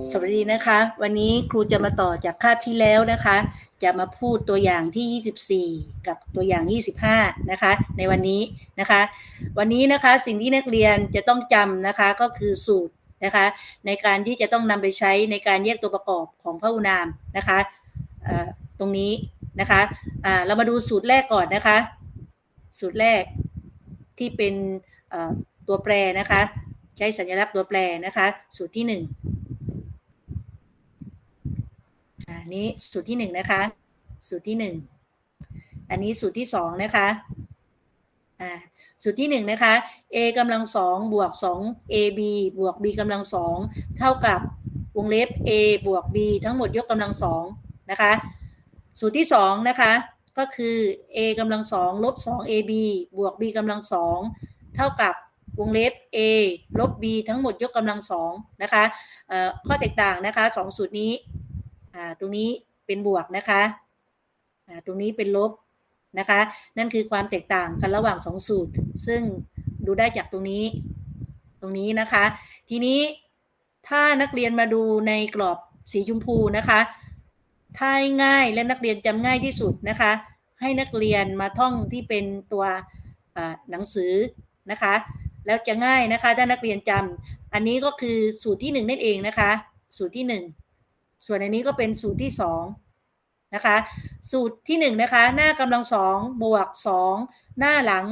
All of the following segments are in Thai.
สวัสดีนะคะ วันนี้ครูจะมาต่อจากคาบที่แล้วนะคะ จะมาพูดตัวอย่างที่ 24 กับตัวอย่าง 25 นะคะ ในวันนี้นะคะ วันนี้นะคะสิ่งที่นักเรียนจะต้องจำนะคะก็คือสูตรนะคะ ในการที่จะต้องนำไปใช้ในการแยกตัวประกอบของพหุนามนะคะตรงนี้นะคะอ่าเรามาดูสูตรแรกก่อนนะคะ สูตรแรกที่เป็นตัวแปรนะคะ ใช้สัญลักษณ์ตัวแปรนะคะ สูตรที่ห อันนี้สูตรที่หนึ่งนะคะ สูตรที่หนึ่งอันนี้สูตรที่สองนะคะอ่าสูตรที่หนึ่งนะคะ a กำลังสองบวกสอง ab บวก b กำลังสองเท่ากับวงเล็บ a บวก b ทั้งหมดยกกำลังสองนะคะ สูตรที่สองนะคะ ก็คือ a กำลังสองลบสอง ab บวก b กำลังสองเท่ากับวงเล็บ a ลบ b ทั้งหมดยกกำลังสองนะคะเอ่อข้อแตกต่างนะคะสองสูตรนี้ อ่าตรงนี้เป็นบวกนะคะอ่าตรงนี้เป็นลบนะคะ นั่นคือความแตกต่างกันระหว่างสองสูตร ซึ่งดูได้จากตรงนี้ ตรงนี้นะคะ ทีนี้ถ้านักเรียนมาดูในกรอบสีชมพูนะคะถ้าง่ายและนักเรียนจำง่ายที่สุดนะคะ ให้นักเรียนมาท่องที่เป็นตัวอ่าหนังสือนะคะ แล้วจะง่ายนะคะถ้านักเรียนจำอันนี้ก็คือสูตรที่หนึ่งนั่นเองนะคะ สูตรที่หนึ่ง ส่วนอันนี้ก็เป็นสูตรที่สองนะคะ สูตรที่หนึ่งนะคะ หน้ากำลังสองบวกสองหน้าหลัง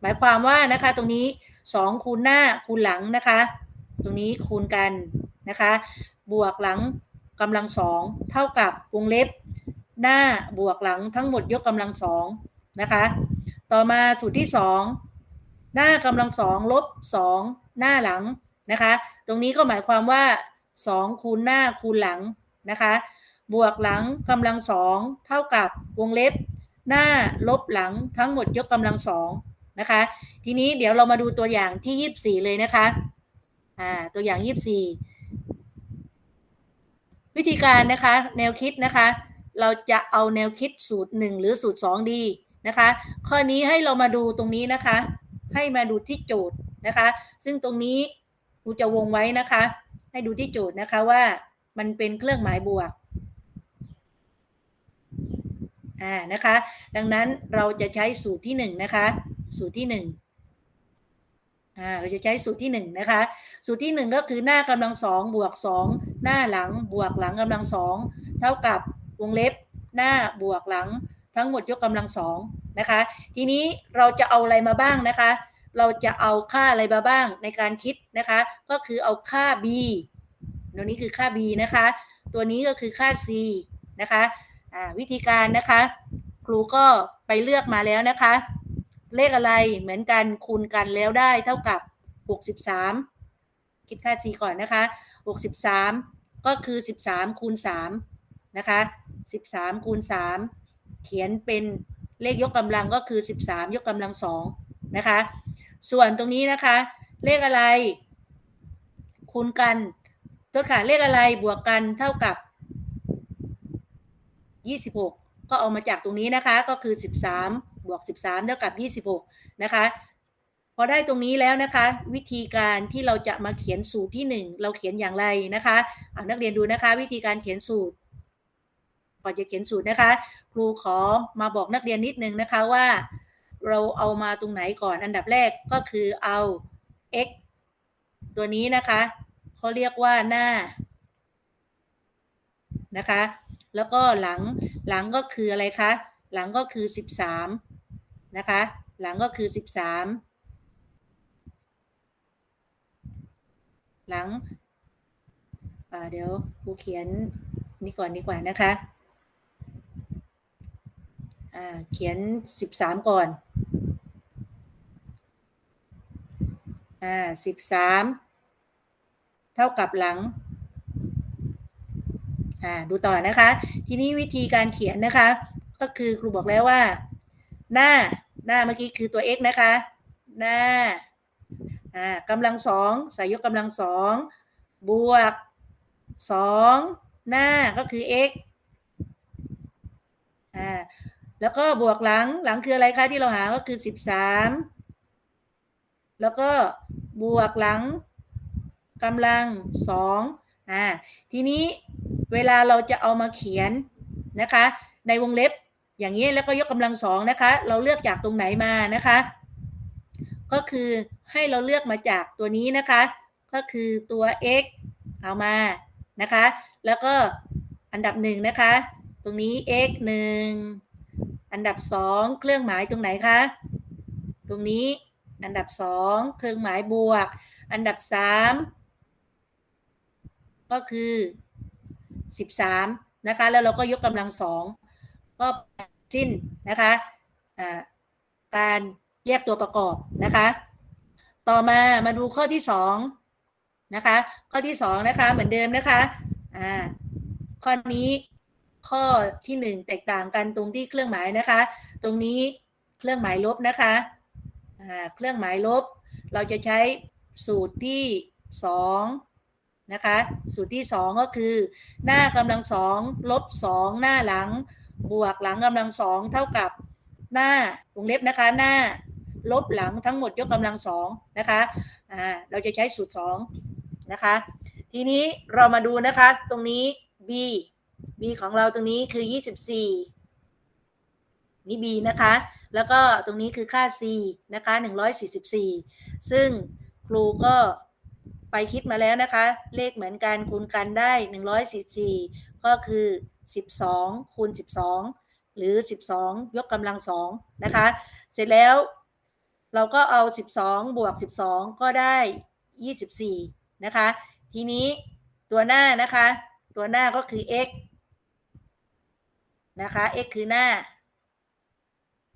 หมายความว่านะคะ ตรงนี้สองคูณหน้าคูณหลังนะคะ ตรงนี้คูณกันนะคะ บวกหลังกำลังสองเท่ากับวงเล็บ หน้าบวกหลังทั้งหมดยกกำลังสองนะคะ ต่อมาสูตรที่สองหน้ากำลังสองลบสองหน้าหลังนะคะ ตรงนี้ก็หมายความว่าสองคูณหน้าคูณหลัง นะคะบวกหลังกำลังสองเท่ากับวงเล็บ หน้าลบหลังทั้งหมดยกกำลังสองนะคะทีนี้เดี๋ยวเรามาดูตัวอย่างที่ยี่สี่เลยนะคะอ่าตัวอย่างยี่สี่วิธีการนะคะแนวคิดนะคะเราจะเอาแนวคิดสูตรหนึ่งหรือสูตรสองดีนะคะข้อนี้ให้เรามาดูตรงนี้นะคะ ให้มาดูที่โจทย์นะคะ ซึ่งตรงนี้ครูจะวงไว้นะคะ ให้ดูที่โจทย์นะคะว่า มันเป็นเครื่องหมายบวกอ่านะคะ ดังนั้นเราจะใช้สูตรที่หนึ่งนะคะ สูตรที่หนึ่งอ่าเราจะใช้สูตรที่หนึ่งนะคะ สูตรที่หนึ่งก็คือหน้ากำลังสองบวกสองหน้าหลังบวกหลังกำลังสองเท่ากับวงเล็บหน้าบวกหลังทั้งหมดยกกำลังสองนะคะ ทีนี้เราจะเอาอะไรมาบ้างนะคะ เราจะเอาค่าอะไรมาบ้างในการคิดนะคะ ก็คือเอาค่า b ตัวนี้คือค่า b นะคะ ตัวนี้ก็คือค่า c นะคะอ่าวิธีการนะคะ ครูก็ไปเลือกมาแล้วนะคะ เลขอะไรเหมือนกันคูณกันแล้วได้เท่ากับ 63 คิดค่า c ก่อนนะคะ 63 ก็คือ 13คูณ3นะคะ 13คูณ3เขียนเป็นเลขยกกำลังก็คือ 13 ยกกำลังสองนะคะ ส่วนตรงนี้นะคะ เลขอะไร คูณกัน ตัวค่ะเลขอะไรบวกกันเท่ากับ26ก็เอามาจากตรงนี้นะคะ ก็คือ13บวก13เท่ากับ26นะคะ พอได้ตรงนี้แล้วนะคะ วิธีการที่เราจะมาเขียนสูตรที่1เราเขียนอย่างไรนะคะเอานักเรียนดูนะคะ วิธีการเขียนสูตรก่อนจะเขียนสูตรนะคะ ครูขอมาบอกนักเรียนนิดนึงนะคะว่า เราเอามาตรงไหนก่อนอันดับแรกก็คือเอา x ตัวนี้นะคะ เขาเรียกว่าหน้านะคะ แล้วก็หลังหลังก็คืออะไรคะ หลังก็คือ 13 นะคะ หลังก็คือ 13 หลังเดี๋ยวครูเขียนนี่ก่อนดีกว่านะคะเขียน 13 ก่อน อ่า 13 เท่ากับหลังอ่าดูต่อนะคะ ทีนี้วิธีการเขียนนะคะ ก็คือครูบอกแล้วว่า หน้าหน้าเมื่อกี้คือตัว x นะคะ หน้าอ่ากำลังสองใส่ยกกำลังสองบวกสองหน้าก็คือ x อ่าแล้วก็บวกหลังหลังคืออะไรคะที่เราหาก็คือ 13 แล้วก็บวกหลัง กำลังสองอ่าทีนี้เวลาเราจะเอามาเขียนนะคะ ในวงเล็บอย่างนี้แล้วก็ยกกำลังสองนะคะ เราเลือกจากตรงไหนมานะคะ ก็คือให้เราเลือกมาจากตัวนี้นะคะ ก็คือตัว x เอามานะคะ แล้วก็อันดับหนึ่งนะคะ ตรงนี้ x หนึ่งอันดับสองเครื่องหมายตรงไหนคะตรงนี้อันดับสองเครื่องหมายบวก อันดับสาม ก็คือสิบสามนะคะ แล้วเราก็ยกกำลังสองก็สิ้นนะคะการแยกตัวประกอบนะคะ ต่อมามาดูข้อที่สองนะคะ ข้อที่สองนะคะเหมือนเดิมนะคะอ่าข้อนี้ข้อที่หนึ่งแตกต่างกันตรงที่เครื่องหมายนะคะ ตรงนี้เครื่องหมายลบนะคะอ่าเครื่องหมายลบ เราจะใช้สูตรที่สอง นะคะ สูตรที่สองก็คือ หน้ากำลังสองลบสองหน้าหลัง บวกหลังกำลังสองเท่ากับหน้าวงเล็บนะคะหน้าลบหลังทั้งหมดยกกำลังสองนะคะอ่าเราจะใช้สูตรสองนะคะ ทีนี้เรามาดูนะคะ ตรงนี้ b b ของเราตรงนี้คือ 24 นี่ b นะคะ แล้วก็ตรงนี้คือค่า c นะคะ 144 ซึ่งครูก็ ไปคิดมาแล้วนะคะ เลขเหมือนกันคูณกันได้144ก็คือ 12 คูณ 12 หรือ 12 ยกกำลังสองนะคะ เสร็จแล้วเราก็เอา 12 บวก 12 ก็ได้ 24 นะคะ ทีนี้ตัวหน้านะคะ ตัวหน้าก็คือ x นะคะ x คือหน้า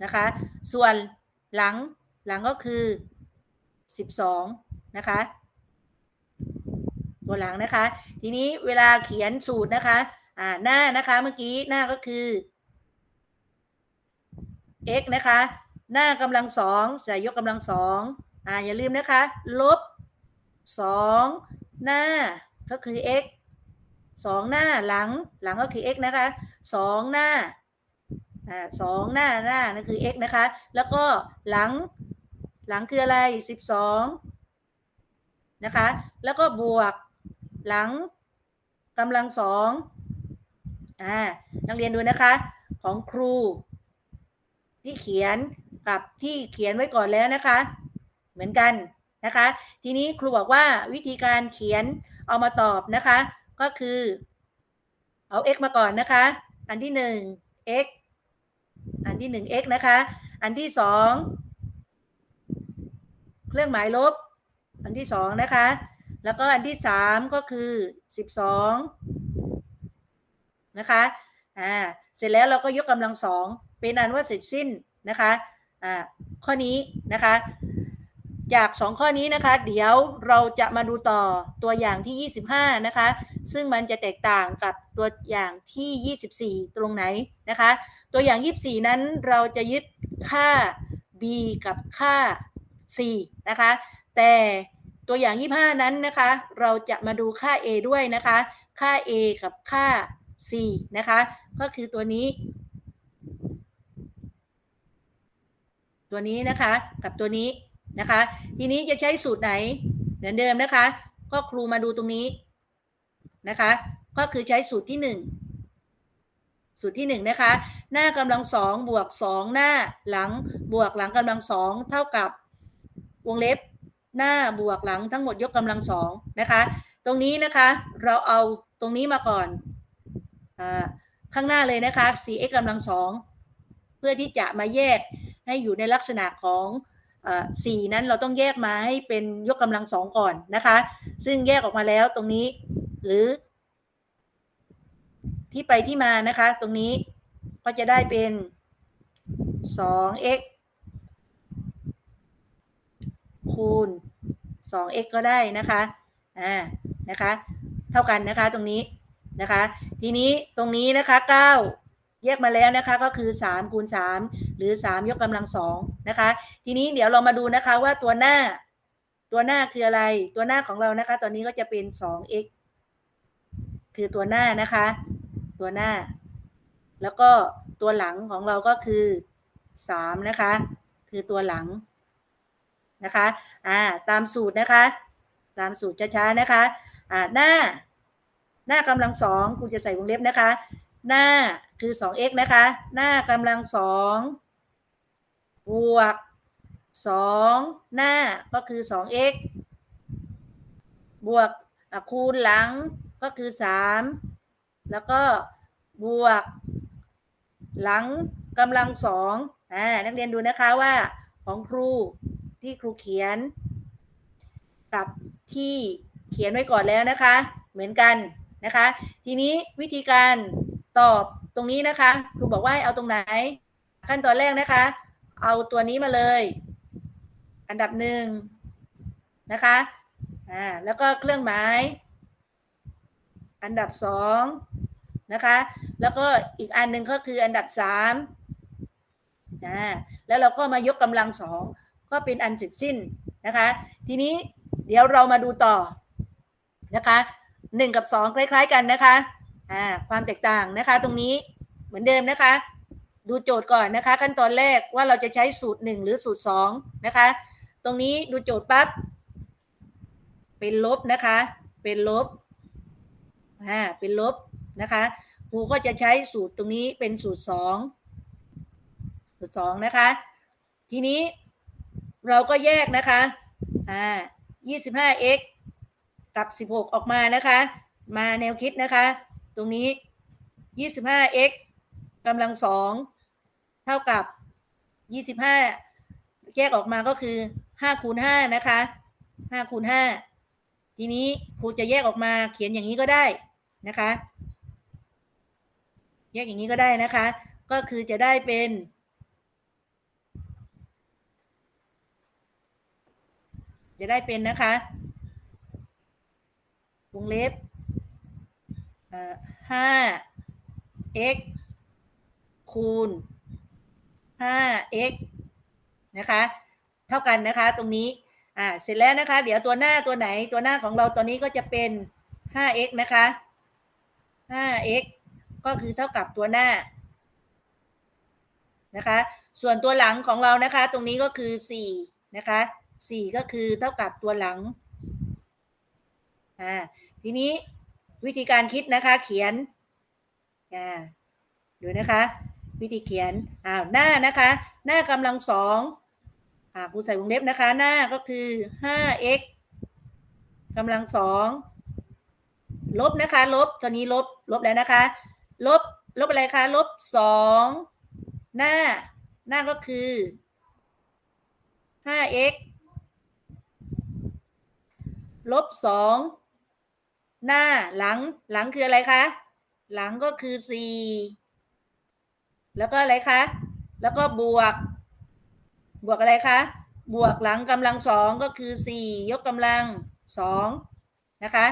นะคะ ส่วนหลังหลังก็คือ 12 นะคะ ตัวหลังนะคะ ทีนี้เวลาเขียนสูตรนะคะ อ่าหน้านะคะเมื่อกี้หน้าก็คือ x นะคะ หน้ากำลังสองใส่ยกกำลังสองอ่าอย่าลืมนะคะ ลบสองหน้าก็คือ x สองหน้าหลังหลังก็คือ x นะคะสองหน้าอ่าสองหน้าหน้านั่นคือ x นะคะ แล้วก็หลังหลังคืออะไรสิบสองนะคะ แล้วก็บวก หลังกำลังสองอ่านักเรียนดูนะคะ ของครู ที่เขียนกับที่เขียนไว้ก่อนแล้วนะคะ เหมือนกันนะคะ ทีนี้ครูบอกว่าวิธีการเขียนเอามาตอบนะคะ ก็คือ เอา x มาก่อนนะคะ อันที่หนึ่ง x อันที่หนึ่ง x นะคะ อันที่สองเครื่องหมายลบ อันที่สองนะคะ แล้วก็อันที่สามก็คือสิบสองนะคะอ่าเสร็จแล้วเราก็ยกกำลังสองเป็นอันว่าเสร็จสิ้นนะคะอ่าข้อนี้นะคะ จากสองข้อนี้นะคะ เดี๋ยวเราจะมาดูต่อตัวอย่างที่ 25 นะคะ ซึ่งมันจะแตกต่างกับตัวอย่างที่ 24 ตรงไหนนะคะ ตัวอย่าง 24 นั้นเราจะยึดค่า b กับค่า c นะคะ แต่ ตัวอย่าง 25 นั้นนะคะ เราจะมาดูค่า a ด้วยนะคะ ค่า a กับค่า c นะคะ ก็คือตัวนี้ ตัวนี้นะคะกับตัวนี้นะคะ ทีนี้จะใช้สูตรไหนเหมือนเดิมนะคะ ก็ครูมาดูตรงนี้นะคะ ก็คือใช้สูตรที่หนึ่งสูตรที่หนึ่งนะคะ หน้ากำลังสองบวกสองหน้าหลังบวกหลังกำลังสองเท่ากับวงเล็บ หน้าบวกหลังทั้งหมดยกกำลังสองนะคะ ตรงนี้นะคะเราเอาตรงนี้มาก่อนอข้างหน้าเลยนะคะ 4x กำลังสองเพื่อที่จะมาแยกให้อยู่ในลักษณะของสี่นั้นเราต้องแยกมาให้เป็นยกกำลังสองก่อนนะคะ ซึ่งแยกออกมาแล้วตรงนี้หรือ ที่ไปที่มานะคะ ตรงนี้ก็จะได้เป็น 2x คูณ 2x ก็ได้นะคะอ่านะคะเท่ากันนะคะตรงนี้นะคะทีนี้ตรงนี้นะคะ 9 แยกมาแล้วนะคะก็คือ3คูณ3หรือ 3 ยกกำลังสองนะคะทีนี้เดี๋ยวเรามาดูนะคะว่าตัวหน้าตัวหน้าคืออะไรตัวหน้าของเรานะคะ ตอนนี้ก็จะเป็น 2x คือตัวหน้านะคะ ตัวหน้า แล้วก็ตัวหลังของเราก็คือ 3 นะคะ คือตัวหลัง นะคะอ่าตามสูตรนะคะ ตามสูตรช้าๆนะคะอ่าหน้า หน้ากำลังสองครูจะใส่วงเล็บนะคะ หน้าคือ 2x นะคะ หน้ากำลังสองบวก 2 หน้าก็คือ 2x บวกคูณหลังก็คือ 3 แล้วก็บวก หลังกำลังสองอ่านักเรียนดูนะคะว่าของครู ที่ครูเขียนกับที่เขียนไว้ก่อนแล้วนะคะ เหมือนกันนะคะ ทีนี้วิธีการตอบตรงนี้นะคะครูบอกว่าเอาตรงไหน ขั้นตอนแรกนะคะ เอาตัวนี้มาเลย อันดับหนึ่งนะคะอ่าแล้วก็เครื่องหมายอันดับสองนะคะ แล้วก็อีกอันหนึ่งก็คืออันดับสามนะแล้วเราก็มายกกำลังสอง ก็เป็นอันเสร็จสิ้นนะคะ ทีนี้เดี๋ยวเรามาดูต่อนะคะหนึ่งกับสองคล้าย ๆกันนะคะอ่าความแตกต่างนะคะ ตรงนี้เหมือนเดิมนะคะ ดูโจทย์ก่อนนะคะ ขั้นตอนแรกว่าเราจะใช้สูตรหนึ่งหรือสูตรสองนะคะ ตรงนี้ดูโจทย์ปั๊บเป็นลบนะคะ เป็นลบอ่าเป็นลบนะคะครูก็จะใช้สูตรตรงนี้เป็นสูตรสองสูตรสองนะคะ ทีนี้ เราก็แยกนะคะ อ่า 25x กับ16ออกมานะคะ มาแนวคิดนะคะ ตรงนี้ 25x กำลังสองเท่ากับ25แยกออกมาก็คือ5คูณ5นะคะ5คูณ5ทีนี้ครูจะแยกออกมาเขียนอย่างนี้ก็ได้นะคะ แยกอย่างนี้ก็ได้นะคะ ก็คือจะได้เป็น จะได้เป็นนะคะวงเล็บห้า x คูณห้า x นะคะ เท่ากันนะคะ ตรงนี้ อ่า เสร็จแล้วนะคะ เดี๋ยวตัวหน้าตัวไหน ตัวหน้าของเราตอนนี้ก็จะเป็น 5x นะคะ 5x ก็คือเท่ากับตัวหน้า นะคะ ส่วนตัวหลังของเรานะคะ ตรงนี้ก็คือ4นะคะ 4ก็คือเท่ากับตัวหลังอ่าทีนี้วิธีการคิดนะคะ เขียนอ่าดูนะคะ วิธีเขียนอ้าวหน้านะคะ หน้ากำลังสองอ่าครูใส่วงเล็บนะคะ หน้าก็คือ 5x กำลังสองลบนะคะ ลบตัวนี้ลบลบแล้วนะคะ ลบลบอะไรคะ ลบสองหน้า หน้าก็คือ 5x ลบสองหน้าหลังหลังคืออะไรคะ หลังก็คือสี่แล้วก็อะไรคะ แล้วก็บวก บวกอะไรคะ บวกหลังกำลังสองก็คือสี่ยกกำลังสองนะคะ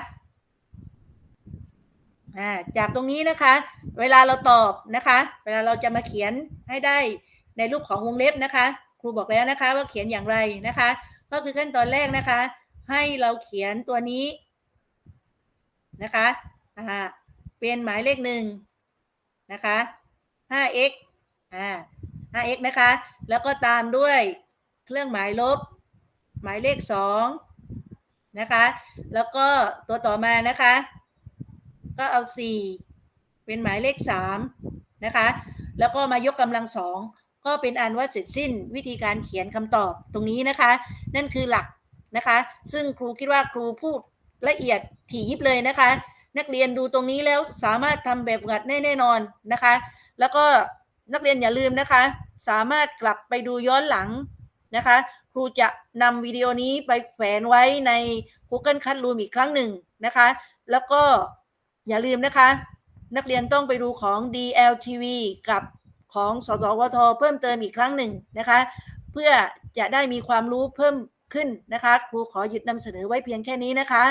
จากตรงนี้นะคะ เวลาเราตอบนะคะ เวลาเราจะมาเขียนให้ได้ในรูปของวงเล็บนะคะ ครูบอกแล้วนะคะว่าเขียนอย่างไรนะคะ ก็คือขั้นตอนแรกนะคะ ให้เราเขียนตัวนี้ นะคะอ่าเป็นหมายเลขหนึ่งนะคะ 5x อ่า 5x นะคะ แล้วก็ตามด้วยเครื่องหมายลบ หมายเลขสองนะคะ แล้วก็ตัวต่อมานะคะ ก็เอา 4 เป็นหมายเลข3นะคะ แล้วก็มายกกำลังสองก็เป็นอันว่าเสร็จสิ้นวิธีการเขียนคำตอบตรงนี้นะคะ นั่นคือหลัก นะคะ ซึ่งครูคิดว่าครูพูดละเอียดถี่ยิบเลยนะคะ นักเรียนดูตรงนี้แล้วสามารถทำแบบฝึกหัดได้แน่นอนนะคะ แล้วก็นักเรียนอย่าลืมนะคะ สามารถกลับไปดูย้อนหลังนะคะ ครูจะนำวิดีโอนี้ไปแขวนไว้ใน Google Classroom อีกครั้งหนึ่งนะคะ แล้วก็อย่าลืมนะคะ นักเรียนต้องไปดูของ DLTV กับของสสวทเพิ่มเติมอีกครั้งหนึ่งนะคะ เพื่อจะได้มีความรู้เพิ่ม ขึ้นนะคะ ครูขอหยุดนำเสนอไว้เพียงแค่นี้นะคะ